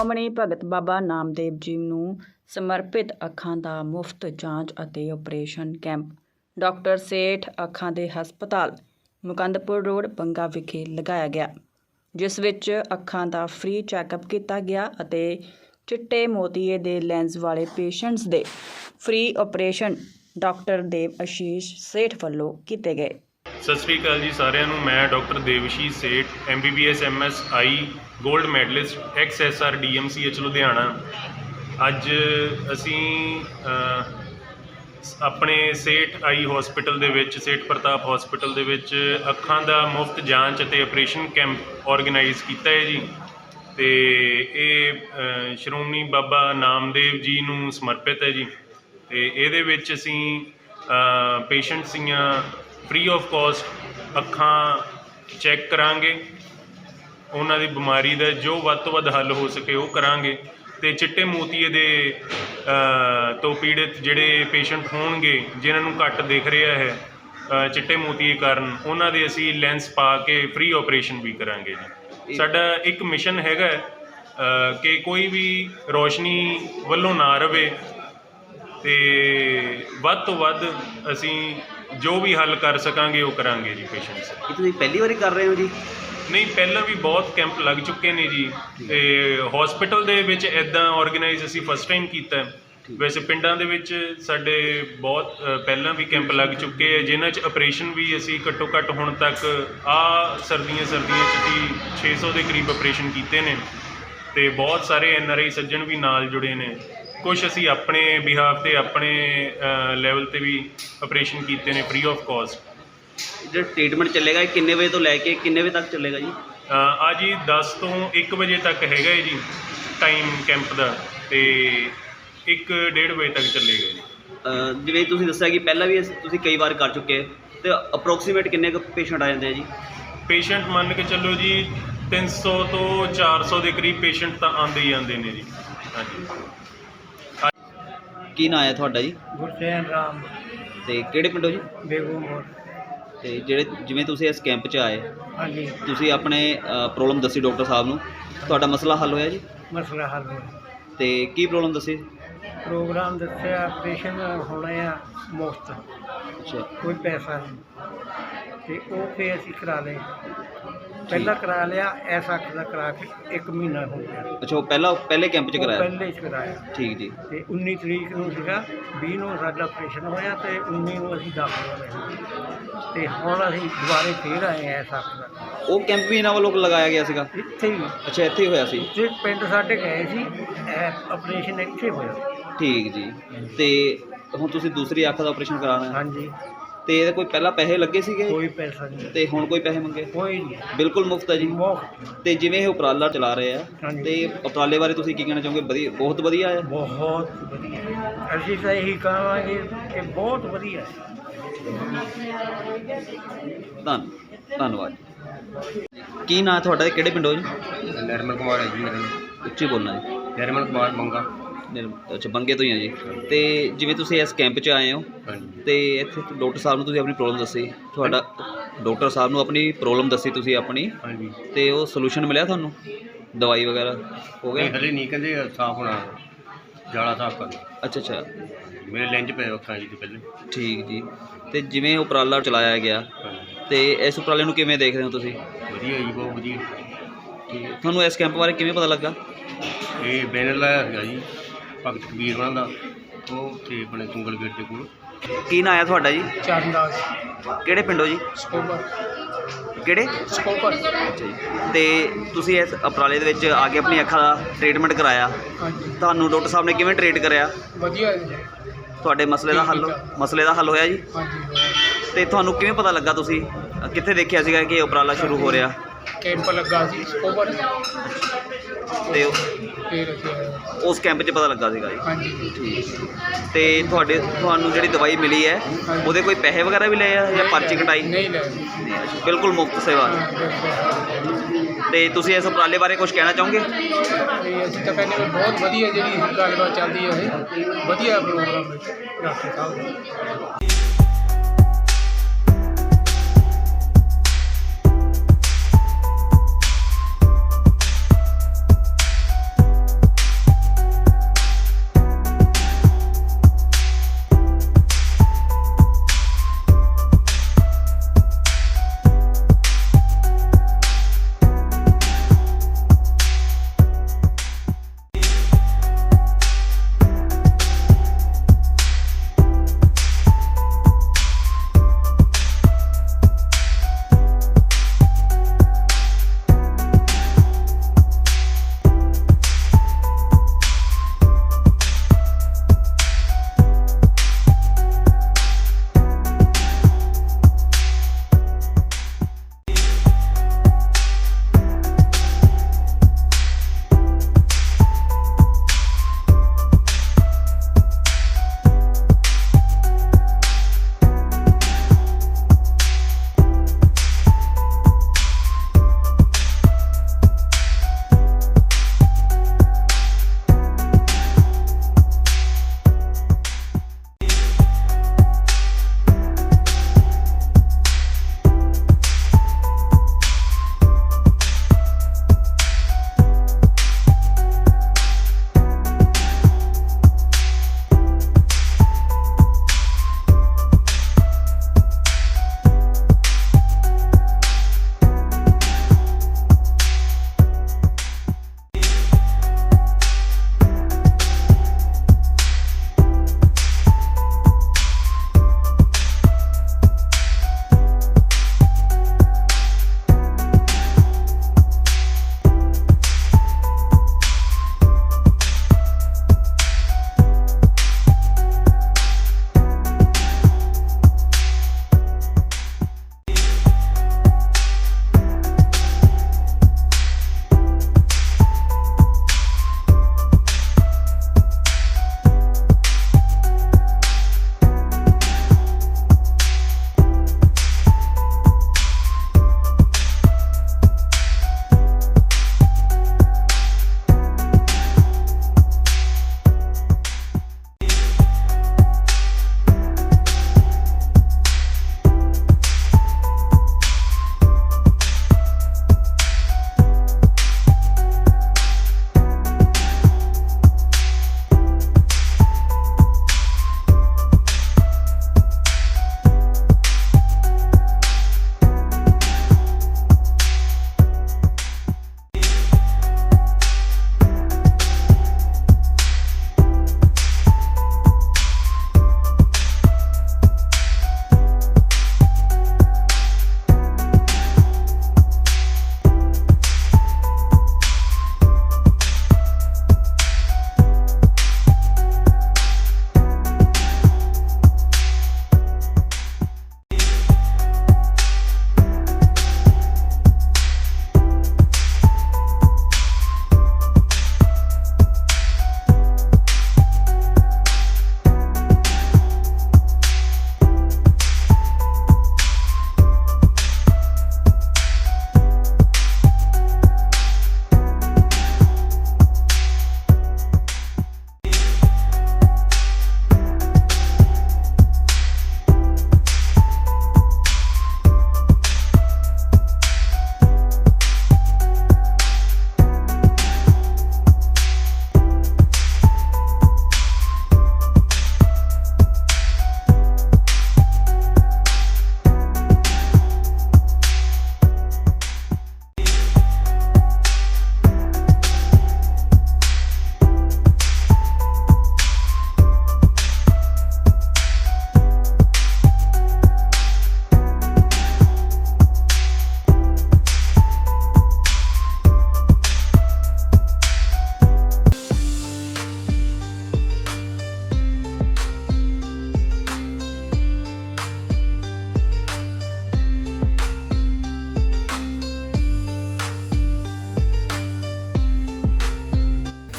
ਸ਼੍ਰੋਮਣੀ ਭਗਤ ਬਾਬਾ ਨਾਮਦੇਵ ਜੀ ਨੂੰ ਸਮਰਪਿਤ ਅੱਖਾਂ ਦਾ ਮੁਫਤ ਜਾਂਚ ਅਤੇ ਆਪਰੇਸ਼ਨ ਕੈਂਪ। ਡਾਕਟਰ ਸੇਠ ਅੱਖਾਂ ਦੇ ਹਸਪਤਾਲ, ਮੁਕੰਦਪੁਰ ਰੋਡ ਬੰਗਾ ਵਿਖੇ ਲਗਾਇਆ ਗਿਆ, ਜਿਸ ਵਿੱਚ ਅੱਖਾਂ ਦਾ ਫ੍ਰੀ ਚੈੱਕਅਪ ਕੀਤਾ ਗਿਆ ਅਤੇ ਚਿੱਟੇ ਮੋਤੀਏ ਦੇ ਲੈਂਸ ਵਾਲੇ ਪੇਸ਼ੈਂਟਸ ਦੇ free operation doctor Dev Ashish Seth ਵੱਲੋਂ ਕੀਤੇ ਗਏ। ਸਤਿ ਸ੍ਰੀ ਅਕਾਲ ਜੀ ਸਾਰਿਆਂ ਨੂੰ। ਮੈਂ ਡਾਕਟਰ ਦੇਵਸ਼ੀ ਸੇਠ ਐਮਬੀਬੀਐਸ ਐਮਐਸਆਈ 골ਡ ਮੈਡਲਿਸਟ ਐਕਸਐਸਆਰ ਡੀਐਮਸੀਐਚ ਲੁਧਿਆਣਾ। ਅੱਜ ਅਸੀਂ ਆਪਣੇ ਸੇਠ ਆਈ ਹਸਪੀਟਲ ਦੇ ਵਿੱਚ, ਸੇਠ ਪ੍ਰਤਾਪ ਹਸਪੀਟਲ ਦੇ ਵਿੱਚ ਅੱਖਾਂ ਦਾ ਮੁਫਤ ਜਾਂਚ ਅਤੇ ਆਪਰੇਸ਼ਨ ਕੈਂਪ ਆਰਗੇਨਾਈਜ਼ ਕੀਤਾ ਹੈ ਜੀ। ਤੇ ਇਹ ਸ਼੍ਰੋਮਣੀ ਬਾਬਾ ਨਾਮਦੇਵ ਜੀ ਨੂੰ ਸਮਰਪਿਤ ਹੈ ਜੀ। ਤੇ ਇਹਦੇ ਵਿੱਚ ਅਸੀਂ ਪੇਸ਼ੈਂਟਸ ਦੀਆਂ ਫ੍ਰੀ ਆਫ ਕਾਸਟ ਅੱਖਾਂ ਚੈੱਕ ਕਰਾਂਗੇ। ਉਹਨਾਂ ਦੀ ਬਿਮਾਰੀ ਦਾ ਜੋ ਵੱਧ ਤੋਂ ਵੱਧ ਹੱਲ ਹੋ ਸਕੇ ਉਹ ਕਰਾਂਗੇ। ਤੇ ਚਿੱਟੇ ਮੋਤੀਏ ਦੇ ਤੋਂ ਪੀੜਿਤ ਜਿਹੜੇ ਪੇਸ਼ੈਂਟ ਹੋਣਗੇ ਜਿਨ੍ਹਾਂ ਨੂੰ ਘੱਟ ਦਿਖ ਰਿਹਾ ਹੈ ਚਿੱਟੇ ਮੋਤੀਏ ਕਾਰਨ ਉਹਨਾਂ ਦੇ ਅਸੀਂ ਲੈਂਸ ਪਾ ਕੇ ਫ੍ਰੀ ਆਪਰੇਸ਼ਨ ਵੀ ਕਰਾਂਗੇ ਜੀ। ਸਾਡਾ ਇੱਕ ਮਿਸ਼ਨ ਹੈਗਾ ਕਿ ਕੋਈ ਵੀ ਰੋਸ਼ਨੀ ਵੱਲੋਂ ਨਾ ਰਵੇ। ਤੇ ਵੱਧ ਤੋਂ ਵੱਧ ਅਸੀਂ ਜੋ ਵੀ ਹੱਲ ਕਰ ਸਕਾਂਗੇ ਉਹ ਕਰਾਂਗੇ ਜੀ ਪੇਸ਼ੈਂਟਸ ਇਹ ਤੁਸੀਂ ਪਹਿਲੀ ਵਾਰੀ ਕਰ ਰਹੇ ਹੋ ਜੀ? ਨਹੀਂ ਪਹਿਲਾਂ ਵੀ ਬਹੁਤ ਕੈਂਪ ਲੱਗ ਚੁੱਕੇ ਨੇ ਜੀ। ਤੇ ਹਸਪੀਟਲ ਦੇ ਵਿੱਚ ਇਦਾਂ ਆਰਗੇਨਾਈਜ਼ ਅਸੀਂ ਫਸਟ ਟਾਈਮ ਕੀਤਾ ਹੈ। ਵੈਸੇ ਪਿੰਡਾਂ ਦੇ ਵਿੱਚ ਸਾਡੇ ਬਹੁਤ ਅ, ਪਹਿਲਾਂ ਵੀ ਕੈਂਪ ਲੱਗ ਚੁੱਕੇ ਹੈ ਜਿਨ੍ਹਾਂ 'ਚ ਆਪਰੇਸ਼ਨ ਵੀ ਅਸੀਂ ਘੱਟੋ ਘੱਟ ਹੁਣ ਤੱਕ ਆ ਸਰਦੀਆਂ ਸਰਦੀਆਂ 'ਚ ਵੀ 600 ਦੇ ਕਰੀਬ ਆਪਰੇਸ਼ਨ ਕੀਤੇ ਨੇ। ਤੇ ਬਹੁਤ ਸਾਰੇ ਆਈ ਸੱਜਣ ਵੀ ਨਾਲ ਜੁੜੇ ਨੇ। ਕੁਝ ਅਸੀਂ ਆਪਣੇ ਬਿਹਾਫ ਤੇ ਆਪਣੇ ਲੈਵਲ ਤੇ ਵੀ ਆਪਰੇਸ਼ਨ ਕੀਤੇ ਨੇ ਫ੍ਰੀ ਆਫ ਕਾਸਟ ਜਿਹੜਾ ਟ੍ਰੀਟਮੈਂਟ ਚੱਲੇਗਾ ਇਹ ਕਿੰਨੇ ਵਜੇ ਤੋਂ ਲੈ ਕੇ ਕਿੰਨੇ ਵਜੇ ਤੱਕ ਚੱਲੇਗਾ ਜੀ? ਆ ਜੀ 10 ਤੋਂ 1 ਵਜੇ ਤੱਕ ਹੈਗਾ ਹੈ ਜੀ ਟਾਈਮ ਕੈਂਪ ਦਾ ਤੇ 1:30 ਵਜੇ ਤੱਕ ਚੱਲੇਗਾ ਜੀ ਅਹ ਜਿਵੇਂ ਤੁਸੀਂ ਦੱਸਿਆ ਕਿ ਪਹਿਲਾਂ ਵੀ ਅਸੀਂ- ਤੁਸੀਂ ਕਈ ਵਾਰ ਕਰ ਚੁੱਕੇ ਤੇ ਅਪਰੋਕਸੀਮੇਟ ਕਿੰਨੇ ਕੁ ਪੇਸ਼ੈਂਟ ਆ ਜਾਂਦੇ ਆ ਜੀ? ਪੇਸ਼ੈਂਟ ਮੰਨ ਕੇ ਚੱਲੋ ਜੀ 300 ਤੋਂ 400 ਦੇ ਕਰੀਬ ਪੇਸ਼ੈਂਟ ਤਾਂ ਆਉਂਦੇ ਹੀ ਆਉਂਦੇ ਨੇ ਜੀ। ਹਾਂਜੀ। ਕੀ ਨਾਂ ਹੈ ਤੁਹਾਡਾ ਜੀ? ਗੁਰਚੈਨ ਰਾਮ। ਤੇ ਕਿਹੜੇ ਪਿੰਡੋਂ ਜੀ? ਬੇਗੂਮੋਰ ਤੇ ਜਿਹੜੇ ਜਿਵੇਂ ਤੁਸੀਂ ਇਸ ਕੈਂਪ 'ਚ ਆਏ ਹਾਂਜੀ। ਤੁਸੀਂ ਆਪਣੇ ਪ੍ਰੋਬਲਮ ਦੱਸੀ ਡਾਕਟਰ ਸਾਹਿਬ ਨੂੰ। ਤੁਹਾਡਾ ਮਸਲਾ ਹੱਲ ਹੋਇਆ ਜੀ? ਮਸਲਾ ਹੱਲ ਹੋਇਆ। ਤੇ ਕੀ ਪ੍ਰੋਬਲਮ ਦੱਸੀ? ਪ੍ਰੋਗਰਾਮ ਦੱਸਿਆ ਆਪਰੇਸ਼ਨ ਹੋਣਾ ਆ ਮੁਫਤ। ਅੱਛਾ। ਕੋਈ ਪੈਸਾ ਨਹੀਂ। ਤੇ ਉਹ ਫੇ ਅਸੀਂ ਕਰਾ ਲਏ। ਪਹਿਲਾਂ ਕਰਾ ਲਿਆ ਐਸਾ ਅੱਖ ਦਾ ਕਰਾ ਕੇ 1 ਮਹੀਨਾ ਹੋ ਗਿਆ। ਅੱਛਾ ਉਹ ਪਹਿਲਾਂ ਪਹਿਲੇ ਕੈਂਪ 'ਚ ਉਹ ਕਰਾਇਆ? ਪਹਿਲੇ ਹੀ ਕਰਾਇਆ। ਠੀਕ ਜੀ। ਤੇ 19 ਤਰੀਕ ਨੂੰ ਸੀਗਾ 20 ਨੂੰ ਸਾਡਾ ਆਪਰੇਸ਼ਨ ਹੋਇਆ ਤੇ 19 ਨੂੰ ਅਸੀਂ ਦਾਖਲ ਹੋਏ। ਤੇ ਹੁਣ ਅਸੀਂ ਦੁਬਾਰੇ ਫੇਰ ਆਏ ਐ ਐਸਾ ਅੱਖ ਦਾ। ਉਹ ਕੈਂਪ ਵੀ ਇਹਨਾਂ ਵੱਲੋਂ ਲਗਾਇਆ ਗਿਆ ਸੀਗਾ? ਇੱਥੇ ਹੀ। ਅੱਛਾ ਇੱਥੇ ਹੀ ਹੋਇਆ ਸੀ? ਇੱਥੇ ਪਿੰਡ ਸਾਡੇ ਗਏ ਸੀ ਆਪਰੇਸ਼ਨ ਇੱਥੇ ਹੋਇਆ। ਠੀਕ ਜੀ। ਤੇ ਹੁਣ ਤੁਸੀਂ ਦੂਸਰੀ ਅੱਖ ਦਾ ਆਪਰੇਸ਼ਨ ਕਰਾਉਣਾ ਹੈ? ਹਾਂਜੀ। ਤੇ ਇਹਦੇ ਕੋਈ ਪਹਿਲਾਂ ਪੈਸੇ ਲੱਗੇ ਸੀਗੇ? ਕੋਈ ਪੈਸਾ ਨਹੀਂ। ਤੇ ਹੁਣ ਕੋਈ ਪੈਸੇ ਮੰਗੇ? ਕੋਈ ਨਹੀਂ। ਬਿਲਕੁਲ ਮੁਫਤ ਹੈ ਜੀ। ਤੇ ਜਿਵੇਂ ਇਹ ਉਪਰਾਲਾ ਚਲਾ ਰਹੇ ਆ ਹਾਂਜੀ। ਤੇ ਉਪਰਾਲੇ ਬਾਰੇ ਤੁਸੀਂ ਕੀ ਕਹਿਣਾ ਚਾਹੋਗੇ? ਵਧੀਆ ਬਹੁਤ ਵਧੀਆ ਹੈ ਬਹੁਤ ਵਧੀਆ। ਅਸੀਂ ਤਾਂ ਇਹੀ ਕਹਾਂਗੇ ਕਿ ਬਹੁਤ ਵਧੀਆ। ਹੈ ਧੰਨ ਧੰਨਵਾਦ। ਕੀ ਨਾਂ ਹੈ ਤੁਹਾਡਾ? ਤੇ ਕਿਹੜੇ ਪਿੰਡੋਂ ਜੀ? ਨਰਮਲ ਕੁਮਾਰ ਹੈ ਜੀ ਮੇਰਾ ਨਾਮ। ਉੱਚੀ ਬੋਲਣਾ ਜੀ। ਨਰਮਲ ਕੁਮਾਰ ਮੰਗਾ ਨਿਰਮ- ਅੱਛਾ ਬੰਗੇ ਤੋਂ ਹੀ ਆ ਜੀ। ਤੇ ਜਿਵੇਂ ਤੁਸੀਂ ਇਸ ਕੈਂਪ 'ਚ ਆਏ ਹੋ ਹਾਂਜੀ। ਤੇ ਇੱਥੇ ਡਾਕਟਰ ਸਾਹਿਬ ਨੂੰ ਤੁਸੀਂ ਆਪਣੀ ਪ੍ਰੋਬਲਮ ਦੱਸੀ। ਤੁਹਾਡਾ ਡਾਕਟਰ ਸਾਹਿਬ ਨੂੰ ਆਪਣੀ ਪ੍ਰੋਬਲਮ ਦੱਸੀ ਤੁਸੀਂ ਆਪਣੀ। ਹਾਂਜੀ। ਤੇ ਉਹ ਸੋਲੂਸ਼ਨ ਮਿਲਿਆ ਤੁਹਾਨੂੰ? ਦਵਾਈ ਵਗੈਰਾ? ਹੋ ਨਹੀਂ ਗਿਆ ਹਲੇ ਨਹੀਂ ਕਹਿੰਦੇ ਸਾਫ਼ ਹੋਣਾ ਜਾਲਾ ਸਾਫ਼ ਕਰਨਾ। ਅੱਛਾ ਅੱਛਾ। ਮੇਰੇ ਲੈਂਜ ਪਏ ਅੱਖਾਂ ਜੀ ਦੇ ਪਹਿਲੇ। ਠੀਕ ਜੀ। ਤੇ ਜਿਵੇਂ ਉਪਰਾਲਾ ਚਲਾਇਆ ਗਿਆ ਤੇ ਇਸ ਉਪਰਾਲੇ ਨੂੰ ਕਿਵੇਂ ਦੇਖਦੇ ਹੋ ਤੁਸੀਂ? ਵਧੀਆ ਜੀ ਬਹੁਤ ਵਧੀਆ। ਠੀਕ ਹੈ। ਤੁਹਾਨੂੰ ਇਸ ਕੈਂਪ ਬਾਰੇ ਕਿਵੇਂ ਪਤਾ ਲੱਗਾ? ਇਹ ਬੈਨਰ ਲਾਇਆ ਸੀਗਾ ਜੀ ਭਗਤ ਕਬੀਰ ਉਹਨਾਂ ਦਾ। ਉਹ ਤੇ ਆਪਣੇ ਤੁੰਗਲ ਗੇਟ ਦੇ ਕੋਲ। ਕੀ ਨਾਂ ਹੈ ਤੁਹਾਡਾ ਜੀ? ਚਰਨਦਾਸ। ਕਿਹੜੇ ਪਿੰਡੋਂ ਜੀ? ਸਕੋਪਰ ਕਿਹੜੇ? ਅੱਛਾ ਜੀ ਤੇ ਤੁਸੀਂ ਇਸ ਉਪਰਾਲੇ ਦੇ ਵਿੱਚ ਆ ਕੇ ਆਪਣੀ ਅੱਖਾਂ ਦਾ ਟ੍ਰੀਟਮੈਂਟ ਕਰਾਇਆ। ਹਾਂਜੀ। ਤੁਹਾਨੂੰ ਡਾਕਟਰ ਸਾਹਿਬ ਨੇ ਕਿਵੇਂ ਟ੍ਰੀਟ ਕਰਿਆ? ਵਧੀਆ ਜੀ। ਤੁਹਾਡੇ ਮਸਲੇ ਦਾ ਹੱਲ ਮਸਲੇ ਦਾ ਹੱਲ ਹੋਇਆ ਜੀ? ਹਾਂਜੀ। ਤੇ ਤੁਹਾਨੂੰ ਕਿਵੇਂ ਪਤਾ ਲੱਗਾ ਤੁਸੀਂ? ਕਿੱਥੇ ਦੇਖਿਆ ਸੀਗਾ ਕਿ ਇਹ ਉਪਰਾਲਾ ਸ਼ੁਰੂ ਹੋ ਰਿਹਾ? ਕੈਂਪ ਲੱਗਾ ਸੀ ਸਕੋਪਰ ਤੇ ਉਸ ਕੈਂਪ 'ਚ ਪਤਾ ਲੱਗਾ ਸੀਗਾ ਜੀ। ਹਾਂਜੀ ਠੀਕ ਤੇ ਤੁਹਾਡੇ ਤੁਹਾਨੂੰ ਜਿਹੜੀ ਦਵਾਈ ਮਿਲੀ ਹੈ ਉਹਦੇ ਕੋਈ ਪੈਸੇ ਵਗੈਰਾ ਵੀ ਲਏ ਆ ਜਾਂ ਪਰਚੀ ਕਟਾਈ? ਨਹੀਂ ਲੈ ਬਿਲਕੁਲ ਮੁਫਤ ਸੇਵਾ। ਤੇ ਤੁਸੀਂ ਇਸ ਉਪਰਾਲੇ ਬਾਰੇ ਕੁਝ ਕਹਿਣਾ ਚਾਹੋਗੇ? ਤੇ ਅਸੀਂ ਤਾਂ ਕਹਿੰਦੇ ਵੀ ਬਹੁਤ ਵਧੀਆ ਜਿਹੜੀ ਗੱਲਬਾਤ ਚੱਲਦੀ ਹੈ ਇਹ ਵਧੀਆ ਪ੍ਰੋਗਰਾਮ ਹੈ। ਡਾਕਟਰ ਸਾਹਿਬ। ਦਾ